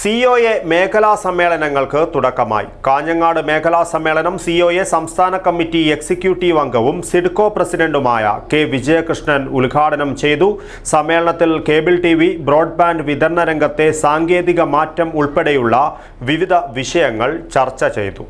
C O മേഖലാ സമ്മേളനങ്ങൾക്ക് തുടക്കമായി. കാഞ്ഞങ്ങാട് മേഖലാ സമ്മേളനം സി ഒ എ സംസ്ഥാന കമ്മിറ്റി എക്സിക്യൂട്ടീവ് അംഗവും സിഡ്കോ പ്രസിഡന്റുമായ കെ വിജയകൃഷ്ണൻ ഉദ്ഘാടനം ചെയ്തു. സമ്മേളനത്തിൽ കേബിൾ ടി വി ബ്രോഡ്ബാൻഡ് വിതരണ രംഗത്തെ സാങ്കേതിക മാറ്റം ഉൾപ്പെടെയുള്ള വിവിധ വിഷയങ്ങൾ ചർച്ച ചെയ്തു.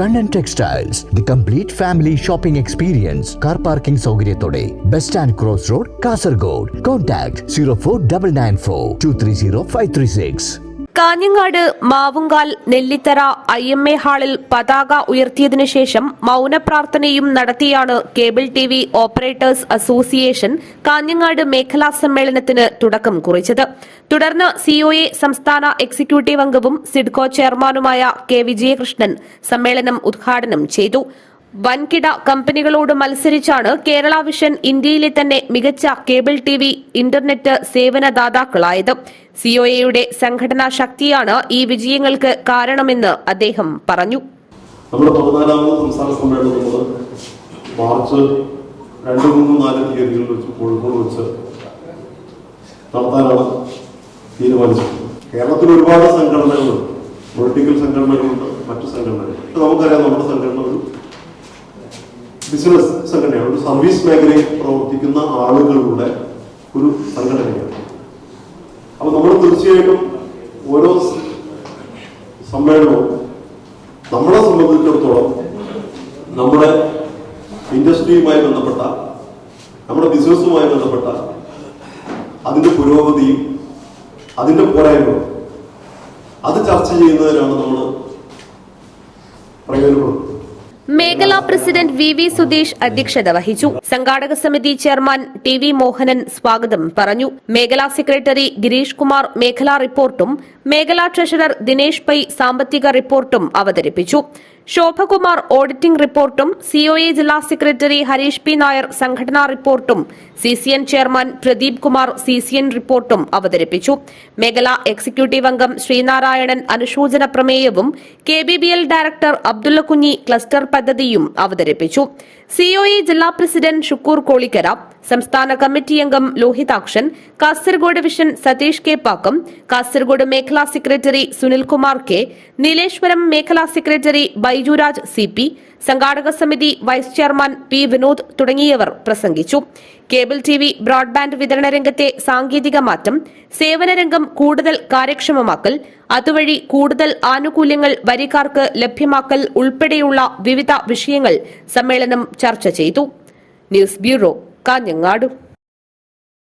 Kannan Textiles the complete family shopping experience car parking സൗകര്യത്തോടെ bus stand cross road Kasaragod contact zero four double nine four two three zero five three six Kanhangad Mavungal Nellithara I M A ഹാളിൽ പതാക ഉയർത്തിയതിനു ശേഷം മൌനപ്രാർത്ഥനയും നടത്തിയാണ് cable T V operators association Kanhangad മേഖലാ സമ്മേളനത്തിന് തുടക്കം കുറിച്ചത്. തുടർന്ന് സിഒഎ സംസ്ഥാന എക്സിക്യൂട്ടീവ് അംഗവും സിഡ്കോ ചെയർമാനുമായ കെ വിജയകൃഷ്ണൻ സമ്മേളനം ഉദ്ഘാടനം ചെയ്തു. വൻകിട കമ്പനികളോട് മത്സരിച്ചാണ് കേരള വിഷൻ ഇന്ത്യയിലെ തന്നെ മികച്ച കേബിൾ ടി വി ഇന്റർനെറ്റ് സേവനദാതാക്കളായത്. സിഒഎയുടെ സംഘടനാ ശക്തിയാണ് ഈ വിജയങ്ങൾക്ക് കാരണമെന്ന് അദ്ദേഹം പറഞ്ഞു. നമ്മുടെ പതിനാലാമത് സംസ്ഥാന സമ്മേളനം മാർച്ച് രണ്ട് മൂന്ന് നാല് തീയതികളിൽ വെച്ച് കോഴിക്കോട് വെച്ച് നടത്താനാണ് തീരുമാനിച്ചത്. കേരളത്തിൽ ഒരുപാട് സംഘടനകളുണ്ട്. പൊളിറ്റിക്കൽ സംഘടനകളുണ്ട്. മറ്റു സംഘടനകളുണ്ട് നമുക്കറിയാം നമ്മുടെ സംഘടന ഒരു ബിസിനസ് സംഘടനയാണ്. ഒരു സർവീസ് മേഖലയിൽ പ്രവർത്തിക്കുന്ന ആളുകളുടെ ഒരു സംഘടനയാണ്. അപ്പൊ നമ്മൾ തീർച്ചയായിട്ടും ഓരോ സമ്മേളനവും നമ്മളെ സംബന്ധിച്ചിടത്തോളം നമ്മുടെ ഇൻഡസ്ട്രിയുമായി ബന്ധപ്പെട്ട നമ്മുടെ ബിസിനസ്സുമായി ബന്ധപ്പെട്ട അതിന്റെ പുരോഗതിയും അതിന്റെ പോരായ്മകളും അത് ചർച്ച ചെയ്യുന്നതിനാണ് നമ്മൾ പ്രയോജനപ്പെടുന്നത്. മേഖലാ പ്രസിഡന്റ് വി വി സുധീഷ് അധ്യക്ഷത വഹിച്ചു. സംഘാടക സമിതി ചെയർമാൻ ടി വി മോഹനൻ സ്വാഗതം പറഞ്ഞു. മേഖലാ സെക്രട്ടറി ഗിരീഷ് കുമാർ മേഖലാ റിപ്പോർട്ടും മേഖലാ ട്രഷറർ ദിനേഷ് പൈ സാമ്പത്തിക റിപ്പോർട്ടും അവതരിപ്പിച്ചു. ശോഭകുമാർ ഓഡിറ്റിംഗ് റിപ്പോർട്ടും സിഒഎ ജില്ലാ സെക്രട്ടറി ഹരീഷ് പി നായർ സംഘടനാ റിപ്പോർട്ടും C C N chairman Pradeep Kumar C C N റിപ്പോർട്ടും അവതരിപ്പിച്ചു. മേഖലാ എക്സിക്യൂട്ടീവ് അംഗം ശ്രീനാരായണൻ അനുശോചന പ്രമേയവും K B B L director Abdulla Kunhi cluster പദ്ധതിയും അവതരിപ്പിച്ചു. സിഒഇ ജില്ലാ പ്രസിഡന്റ് ഷുക്കൂർ കോളിക്കര സംസ്ഥാന കമ്മിറ്റി അംഗം ലോഹിതാക്ഷൻ കാസർഗോഡ് വിഷൻ സതീഷ് കെ. പാക്കം കാസർഗോഡ് മേഖലാ സെക്രട്ടറി സുനിൽകുമാർ കെ നീലേശ്വരം മേഖലാ സെക്രട്ടറി ബൈജുരാജ് സി പി സംഘാടക സമിതി വൈസ് ചെയർമാൻ പി വിനോദ് തുടങ്ങിയവർ പ്രസംഗിച്ചു. കേബിൾ ടി വി ബ്രോഡ്ബാൻഡ് വിതരണ രംഗത്തെ സാങ്കേതിക മാറ്റം സേവനരംഗം കൂടുതൽ കാര്യക്ഷമമാക്കൽ അതുവഴി കൂടുതൽ ആനുകൂല്യങ്ങൾ വരിക്കാർക്ക് ലഭ്യമാക്കൽ ഉൾപ്പെടെയുള്ള വിവിധ വിഷയങ്ങൾ സമ്മേളനം ചർച്ച ചെയ്തു. News bureau Kanhangad